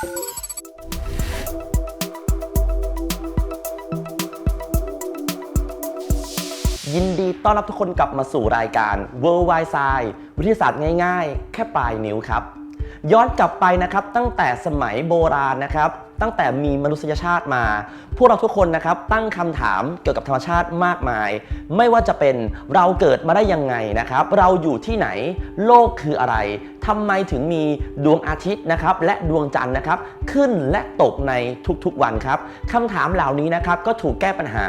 ยินดีต้อนรับทุกคนกลับมาสู่รายการ World Wide Science วิทยาศาสตร์ง่ายๆ แค่ปลายนิ้วครับ ย้อนกลับไปนะครับตั้งแต่สมัยโบราณนะครับ ตั้งแต่มีมนุษยชาติมา พวกเราทุกคนนะครับตั้งคำถามเกี่ยวกับธรรมชาติมากมาย ไม่ว่าจะเป็นเราเกิดมาได้ยังไงนะครับ เราอยู่ที่ไหน โลกคืออะไรทำไมถึงมีดวงอาทิตย์นะครับและดวงจันทร์นะครับขึ้นและตกในทุกๆวันครับคำถามเหล่านี้นะครับก็ถูกแก้ปัญหา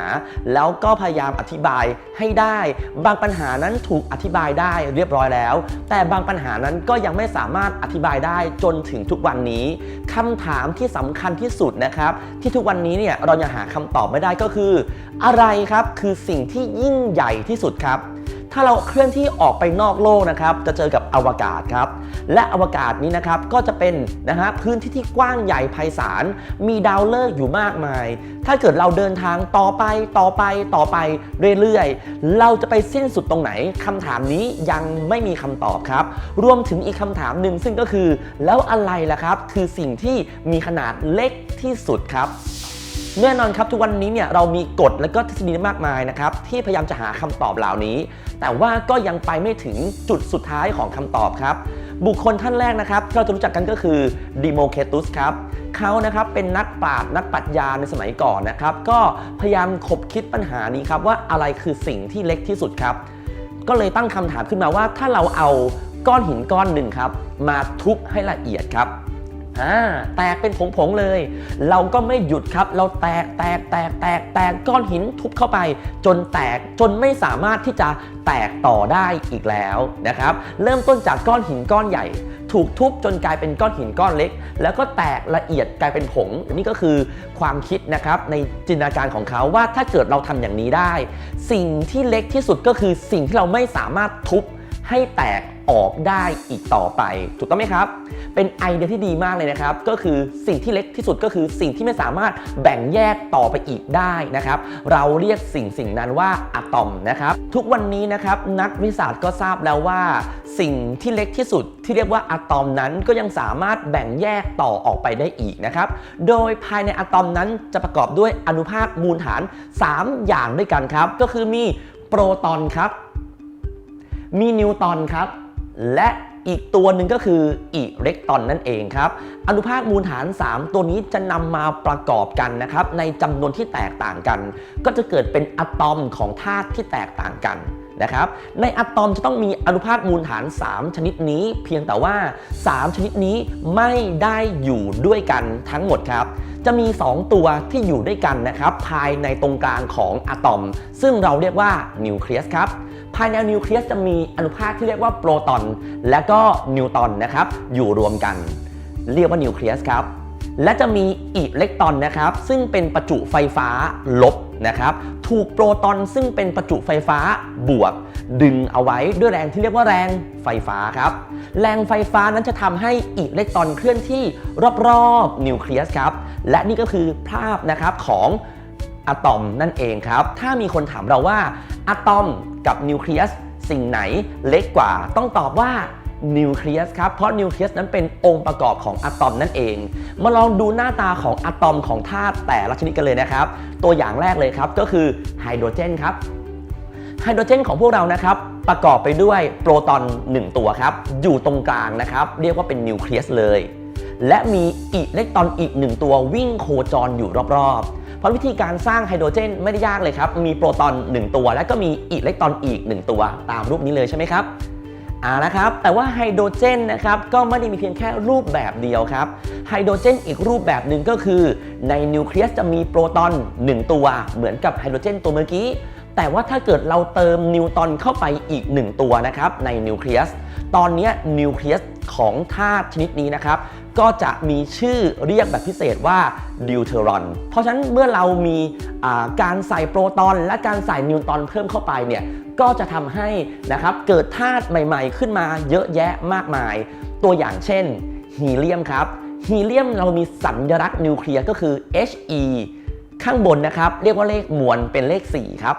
แล้วก็พยายามอธิบายให้ได้ บางปัญหานั้นถูกอธิบายได้เรียบร้อยแล้ว แต่บางปัญหานั้นก็ยังไม่สามารถอธิบายได้จนถึงทุกวันนี้คำถามที่สำคัญที่สุดนะครับ ที่ทุกวันนี้เนี่ยเรายังหาคำตอบไม่ได้ก็คือ อะไรครับคือสิ่งที่ยิ่งใหญ่ที่สุดครับาเราเคลื่อนที่ออกไปนอกโลกนะครับ จะเจอกับอวกาศครับ และอวกาศนี้นะครับก็จะเป็นนะฮะพื้นที่ที่กว้างใหญ่ไพศาล มีดาวฤกษ์อยู่มากมาย ถ้าเกิดเราเดินทางต่อไปต่อไปต่อไปเรื่อยๆ เราจะไปสิ้นสุดตรงไหนคำถามนี้ยังไม่มีคำตอบครับ รวมถึงอีกคำถามหนึ่งซึ่งก็คือ แล้วอะไรล่ะครับ คือสิ่งที่มีขนาดเล็กที่สุดครับ แน่นอนครับทุกวันนี้เนี่ยเรามีกฎและก็ทฤษฎีมากมายนะครับที่พยายามจะหาคำตอบเหล่านี้ แต่ว่าก็ยังไปไม่ถึงจุดสุดท้ายของคำตอบครับ บุคคลท่านแรกนะครับที่เราจะรู้จักกันก็คือดิโมเคตุสครับเขานะครับเป็นนักปราชญ์นักปรัชญาในสมัยก่อนนะครับ ก็พยายามคบคิดปัญหานี้ครับว่าอะไรคือสิ่งที่เล็กที่สุดครับ ก็เลยตั้งคำถามขึ้นมาว่าถ้าเราเอาก้อนหินก้อนหนึ่งครับ มาทุบให้ละเอียดครับ อ่าแตกเป็นผงๆเลย เราก็ไม่หยุดครับ เราแตกแตกแตกแตกแตกก้อนหินทุบเข้าไป จนแตกจนไม่สามารถที่จะแตกต่อได้อีกแล้วนะครับ เริ่มต้นจากก้อนหินก้อนใหญ่ ถูกทุบจนกลายเป็นก้อนหินก้อนเล็ก แล้วก็แตกละเอียดกลายเป็นผงนี่ก็คือความคิดนะครับในจินตนาการของเขาว่าถ้าเกิดเราทำอย่างนี้ได้ สิ่งที่เล็กที่สุดก็คือสิ่งที่เราไม่สามารถทุบให้แตก ออกได้อีกต่อไป ถูกต้องไหมครับ เป็นไอเดียที่ดีมากเลยนะครับ ก็คือสิ่งที่เล็กที่สุดก็คือสิ่งที่ไม่สามารถแบ่งแยกต่อไปอีกได้นะครับ เราเรียกสิ่งสิ่งนั้นว่าอะตอมนะครับ ทุกวันนี้นะครับนักวิทยาศาสตร์ก็ทราบแล้วว่า สิ่งที่เล็กที่สุดที่เรียกว่าอะตอมนั้นก็ยังสามารถแบ่งแยกต่อออกไปได้อีกนะครับ โดยภายในอะตอมนั้นจะประกอบด้วยอนุภาคมูลฐาน 3 อย่างด้วยกันครับ ก็คือมีโปรตอนครับ มีนิวตอนครับ และอีกตัวหนึ่งก็คืออิเล็กตรอนนั่นเองครับอนุภาคมูลฐาน 3 ตัวนี้จะนำมาประกอบกันนะครับในจำนวนที่แตกต่างกัน ก็จะเกิดเป็นอะตอมของธาตุที่แตกต่างกัน นะครับ ในอะตอมจะต้องมีอนุภาคมูลฐาน 3 ชนิดนี้ เพียงแต่ว่า 3 ชนิดนี้ไม่ได้อยู่ด้วยกันทั้งหมดครับ จะมี 2 ตัวที่อยู่ด้วยกันนะครับ ภายในตรงกลางของอะตอม ซึ่งเราเรียกว่านิวเคลียสครับภายในนิวเคลียสจะมีอนุภาคที่เรียกว่าโปรตอน และก็นิวตอนนะครับ อยู่รวมกัน เรียกว่านิวเคลียสครับ และจะมีอิเล็กตรอนนะครับ ซึ่งเป็นประจุไฟฟ้าลบ นะครับถูกโปรตอนซึ่งเป็นประจุไฟฟ้าบวก ดึงเอาไว้ด้วยแรงที่เรียกว่าแรงไฟฟ้าครับแรงไฟฟ้านั้นจะทำให้อิเล็กตรอนเคลื่อนที่รอบๆนิวเคลียสครับและนี่ก็คือภาพนะครับของอะตอมนั่นเองครับ ถ้ามีคนถามเราว่าอะตอมกับนิวเคลียสสิ่งไหนเล็กกว่าต้องตอบว่า นิวเคลียสครับ เพราะนิวเคลียสนั้นเป็นองค์ประกอบของอะตอมนั่นเอง มาลองดูหน้าตาของอะตอมของธาตุแต่ละชนิดกันเลยนะครับ ตัวอย่างแรกเลยครับก็คือไฮโดรเจนครับไฮโดรเจนของพวกเรานะครับประกอบไปด้วยโปรตอน 1 ตัวครับ อยู่ตรงกลางนะครับ เรียกว่าเป็นนิวเคลียสเลย และมีอิเล็กตรอนอีก 1 ตัววิ่งโคจรอยู่รอบๆ เพราะวิธีการสร้างไฮโดรเจนไม่ได้ยากเลยครับ มีโปรตอน 1 ตัว และก็มีอิเล็กตรอนอีก 1 ตัวตามรูปนี้เลยใช่ไหมครับ เอาละครับ แต่ว่าไฮโดรเจนนะครับก็ไม่ได้มีเพียงแค่รูปแบบเดียวครับ ไฮโดรเจนอีกรูปแบบหนึ่งก็คือในนิวเคลียสจะมีโปรตอน 1 ตัว เหมือนกับไฮโดรเจนตัวเมื่อกี้ แต่ว่าถ้าเกิดเราเติมนิวตอนเข้าไปอีก 1 ตัวนะครับในนิวเคลียส ตอนนี้นิวเคลียสของธาตุชนิดนี้นะครับ ก็จะมีชื่อเรียกแบบพิเศษว่าดิวเทอรอน เพราะฉะนั้นเมื่อเรามีการใส่โปรตอนและการใส่นิวตอนเพิ่มเข้าไปเนี่ยก็จะทำให้นะครับเกิดธาตุใหม่ๆ ขึ้นมาเยอะแยะมากมาย ตัวอย่างเช่นฮีเลียมครับฮีเลียมเรามีสัญลักษณ์นิวเคลียร์ก็คือ He ข้างบนนะครับเรียกว่าเลขมวลเป็นเลข 4 ครับ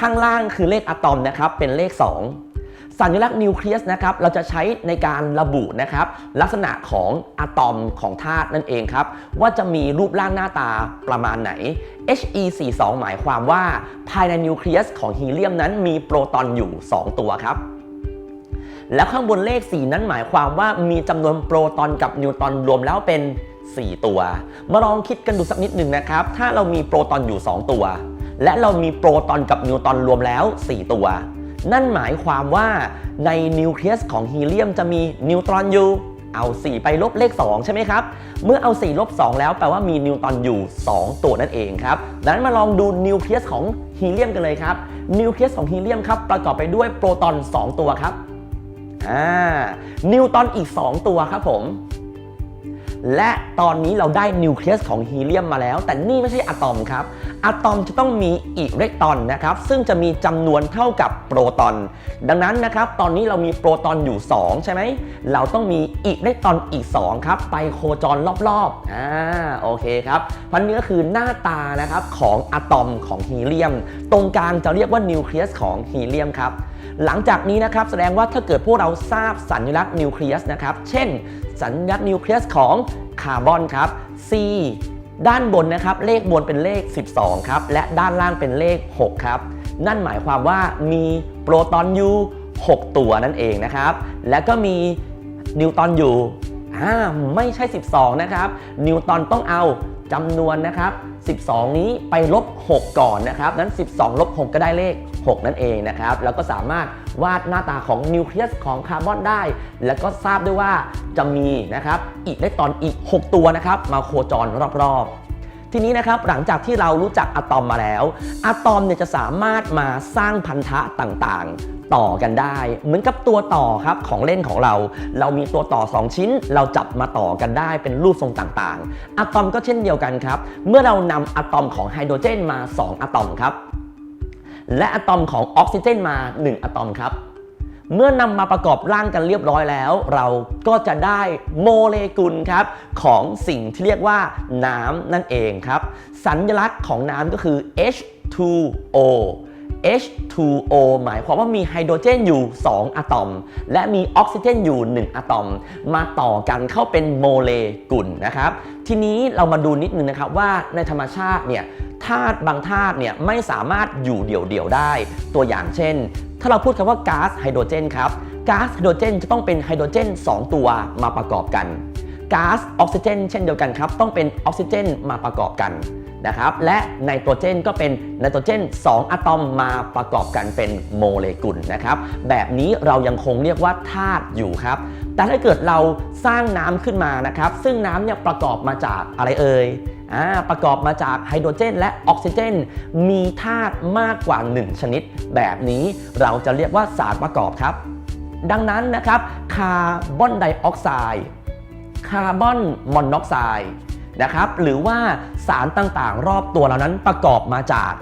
ข้างล่างคือเลขอะตอมนะครับเป็นเลข 2 สัญลักษณ์นิวเคลียสนะครับเราจะใช้ในการระบุนะครับลักษณะของอะตอมของธาตุนั่นเองครับว่าจะมีรูปร่างหน้าตาประมาณไหน He42 หมายความว่าภายในนิวเคลียสของฮีเลียมนั้นมีโปรตอนอยู่ 2 ตัวครับแล้วข้างบนเลข 4 นั้นหมายความว่ามีจำนวนโปรตอนกับนิวตรอนรวมแล้วเป็น 4 ตัว มาลองคิดกันดูสักนิดหนึ่งนะครับ ถ้าเรามีโปรตอนอยู่ 2 ตัว และเรามีโปรตอนกับนิวตรอนรวมแล้ว 4 ตัว นั่นหมายความว่าในนิวเคลียสของฮีเลียมจะมีนิวตรอนอยู่ เอา 4 ไปลบเลข 2 ใช่ไหมครับ เมื่อเอา 4 ลบ 2 แล้วแปลว่ามีนิวตรอนอยู่ 2 ตัวนั่นเองครับ ดังนั้นมาลองดูนิวเคลียสของฮีเลียมกันเลยครับ นิวเคลียสของฮีเลียมครับประกอบไปด้วยโปรตอน 2 ตัวครับ อ่า นิวตรอนอีก 2 ตัวครับผม และตอนนี้เราได้นิวเคลียสของฮีเลียมมาแล้ว แต่นี่ไม่ใช่อะตอมครับ อะตอมจะต้องมีอิเล็กตรอนนะครับ ซึ่งจะมีจำนวนเท่ากับโปรตอน ดังนั้นนะครับ ตอนนี้เรามีโปรตอนอยู่ 2 ใช่ไหม เราต้องมีอิเล็กตรอนอีก 2 ครับ ไปโคจรรอบๆ อ่า โอเคครับพราะนี่ก็คือหน้าตานะครับของอะตอมของฮีเลียม ตรงกลางจะเรียกว่านิวเคลียสของฮีเลียมครับ หลังจากนี้นะครับแสดงว่าถ้าเกิดพวกเราทราบสัญลักษณ์นิวเคลียสนะครับ เช่น สัญลักษณ์นิวเคลียสของคาร์บอนครับ C ด้านบนนะครับ เลขบนเป็นเลข 12 ครับ และด้านล่างเป็นเลข 6 ครับ นั่นหมายความว่ามีโปรตอนอยู่ 6 ตัวนั่นเองนะครับ และก็มีนิวตอนอยู่อ่าไม่ใช่ 12 นะครับ นิวตอนต้องเอาจำนวนนะครับ 12 นี้ไปลบ 6 ก่อนนะครับ นั้น 12 ลบ 6 ก็ได้เลข 6 นั่นเองนะครับ แล้วก็สามารถวาดหน้าตาของนิวเคลียสของคาร์บอนได้ แล้วก็ทราบด้วยว่าจะมีนะครับอิเล็กตรอนอีก 6 ตัวนะครับ มาโคจรรอบๆ ทีนี้นะครับหลังจากที่เรารู้จักอะตอมมาแล้ว อะตอมเนี่ยจะสามารถมาสร้างพันธะต่างๆ ต่อกันได้ เหมือนกับตัวต่อครับของเล่นของเรา เรามีตัวต่อ 2 ชิ้น เราจับมาต่อกันได้เป็นรูปทรงต่างๆ อะตอมก็เช่นเดียวกันครับ เมื่อเรานำอะตอมของไฮโดรเจนมา 2 อะตอมครับ และอะตอมของออกซิเจนมา 1 อะตอมครับ เมื่อนำมาประกอบร่างกันเรียบร้อยแล้ว เราก็จะได้โมเลกุลครับของสิ่งที่เรียกว่าน้ำนั่นเองครับ สัญลักษณ์ของน้ำก็คือ H2O H2O หมายความว่ามีไฮโดรเจนอยู่ 2 อะตอม และมีออกซิเจนอยู่ 1 อะตอม มาต่อกันเข้าเป็นโมเลกุลนะครับ ทีนี้เรามาดูนิดนึงนะครับว่าในธรรมชาติเนี่ยธาตุบางธาตุเนี่ยไม่สามารถอยู่เดี่ยวๆได้ ตัวอย่างเช่น ถ้าเราพูดคำว่าก๊าซไฮโดรเจนครับก๊าซไฮโดรเจนจะต้องเป็นไฮโดรเจน 2 ตัวมาประกอบกันก๊าซออกซิเจนเช่นเดียวกันครับต้องเป็นออกซิเจนมาประกอบกันนะครับและไนโตรเจนก็เป็นไนโตรเจน 2 อะตอมมาประกอบกันเป็นโมเลกุลนะครับแบบนี้เรายังคงเรียกว่าธาตุอยู่ครับ แต่ถ้าเกิดเราสร้างน้ำขึ้นมานะครับซึ่งน้ำเนี่ยประกอบมาจากอะไรเอ่ย ประกอบมาจากไฮโดรเจน และออกซิเจน มีธาตุมากกว่า 1 ชนิด แบบนี้เราจะเรียกว่าสารประกอบครับ ดังนั้นนะครับคาร์บอนไดออกไซด์คาร์บอนมอนอกไซด์นะครับหรือว่าสารต่างๆ รอบตัวเรานั้นประกอบมาจาก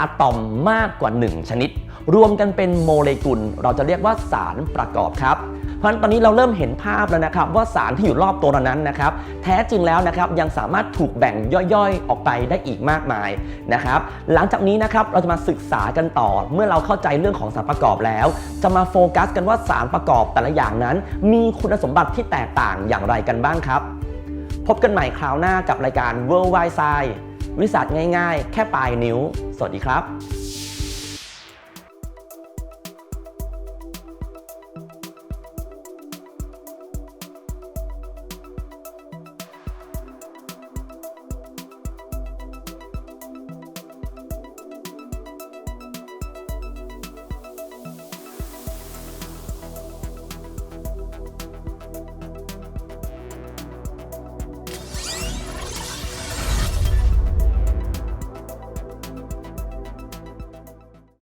อะตอมมากกว่า 1 ชนิด รวมกันเป็นโมเลกุล เราจะเรียกว่าสารประกอบครับ เพราะฉะนั้นตอนนี้เราเริ่มเห็นภาพแล้วนะครับว่าสารที่อยู่รอบตัวเรานั้นนะครับแท้จริงแล้วนะครับยังสามารถถูกแบ่งย่อยๆ ออกไปได้อีกมากมายนะครับหลังจากนี้นะครับเราจะมาศึกษากันต่อ เมื่อเราเข้าใจเรื่องของสารประกอบแล้ว จะมาโฟกัสกันว่าสารประกอบแต่ละอย่างนั้น มีคุณสมบัติที่แตกต่างอย่างไรกันบ้างครับ พบกันใหม่คราวหน้ากับรายการ Worldwide Science วิสัชง่ายๆ แค่ปลายนิ้ว สวัสดีครับ